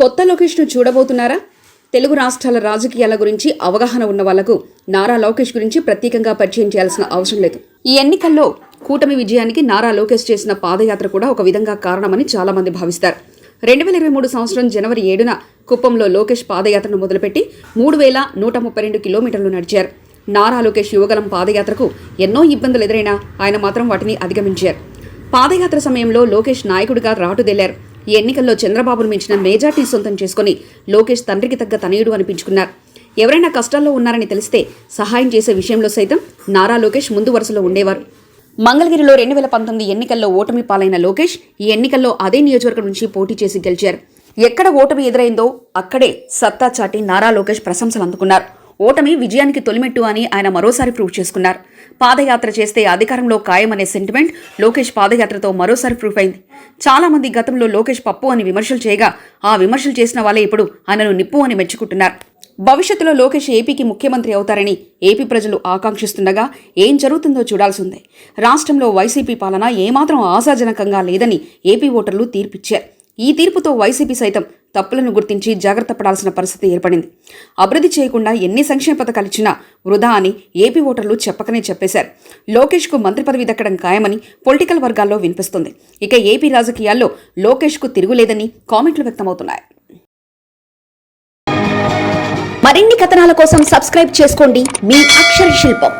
కొత్త లోకేష్ను చూడబోతున్నారా? తెలుగు రాష్ట్రాల రాజకీయాల గురించి అవగాహన ఉన్న వాళ్ళకు నారా లోకేష్ గురించి ప్రత్యేకంగా పరిచయం చేయాల్సిన అవసరం లేదు. ఈ ఎన్నికల్లో కూటమి విజయానికి నారా లోకేష్ చేసిన పాదయాత్ర కూడా ఒక విధంగా కారణమని చాలా మంది భావిస్తారు. రెండు వేల ఇరవై మూడు సంవత్సరం జనవరి ఏడున కుప్పంలో లోకేష్ పాదయాత్రను మొదలుపెట్టి మూడు వేల నూట ముప్పై రెండు కిలోమీటర్లు నడిచారు. నారా లోకేష్ యువగలం పాదయాత్రకు ఎన్నో ఇబ్బందులు ఎదురైనా ఆయన మాత్రం వాటిని అధిగమించారు. పాదయాత్ర సమయంలో లోకేష్ నాయకుడిగా రాటుదేలారు ఈ ఎన్నికల్లో చంద్రబాబును మించిన మెజార్టీ సొంతం చేసుకుని లోకేష్ తండ్రికి తగ్గ తనయుడు అనిపించుకున్నారు. ఎవరైనా కష్టాల్లో ఉన్నారని తెలిస్తే సహాయం చేసే విషయంలో సైతం నారా లోకేష్ ముందు వరుసలో ఉండేవారు. మంగళగిరిలో రెండు వేల పంతొమ్మిది ఎన్నికల్లో ఓటమి పాలైన లోకేష్ ఈ ఎన్నికల్లో అదే నియోజకవర్గం నుంచి పోటీ చేసి గెలిచారు. ఎక్కడ ఓటమి ఎదురైందో అక్కడే సత్తా చాటి నారా లోకేష్ ప్రశంసలు అందుకున్నారు. ఓటమి విజయానికి తొలిమెట్టు అని ఆయన మరోసారి ప్రూవ్ చేసుకున్నారు. పాదయాత్ర చేస్తే అధికారంలో ఖాయమనే సెంటిమెంట్ లోకేష్ పాదయాత్రతో మరోసారి ప్రూఫ్ అయింది. చాలామంది గతంలో లోకేష్ పప్పు అని విమర్శలు చేయగా ఆ విమర్శలు చేసిన వాళ్ళే ఇప్పుడు ఆయనను నిప్పు అని మెచ్చుకుంటున్నారు. భవిష్యత్తులో లోకేష్ ఏపీకి ముఖ్యమంత్రి అవుతారని ఏపీ ప్రజలు ఆకాంక్షిస్తుండగా ఏం జరుగుతుందో చూడాల్సిందే. రాష్ట్రంలో వైసీపీ పాలన ఏమాత్రం ఆశాజనకంగా లేదని ఏపీ ఓటర్లు తీర్పిచ్చారు. ఈ తీర్పుతో వైసీపీ సైతం తప్పులను గుర్తించి జాగ్రత్త పడాల్సిన పరిస్థితి ఏర్పడింది. అభివృద్ధి చేయకుండా ఎన్ని సంక్షేమ పథకాలు ఇచ్చినా వృధా అని ఏపీ ఓటర్లు చెప్పకనే చెప్పేశారు. లోకేష్కు మంత్రి పదవి దక్కడం ఖాయమని పొలిటికల్ వర్గాల్లో వినిపిస్తుంది. ఇక ఏపీ రాజకీయాల్లో లోకేష్కు తిరుగులేదని కామెంట్లు వ్యక్తమవుతున్నాయి. మరిన్ని కథనాల కోసం సబ్స్క్రైబ్ చేసుకోండి. మీ అక్షర శిల్పం.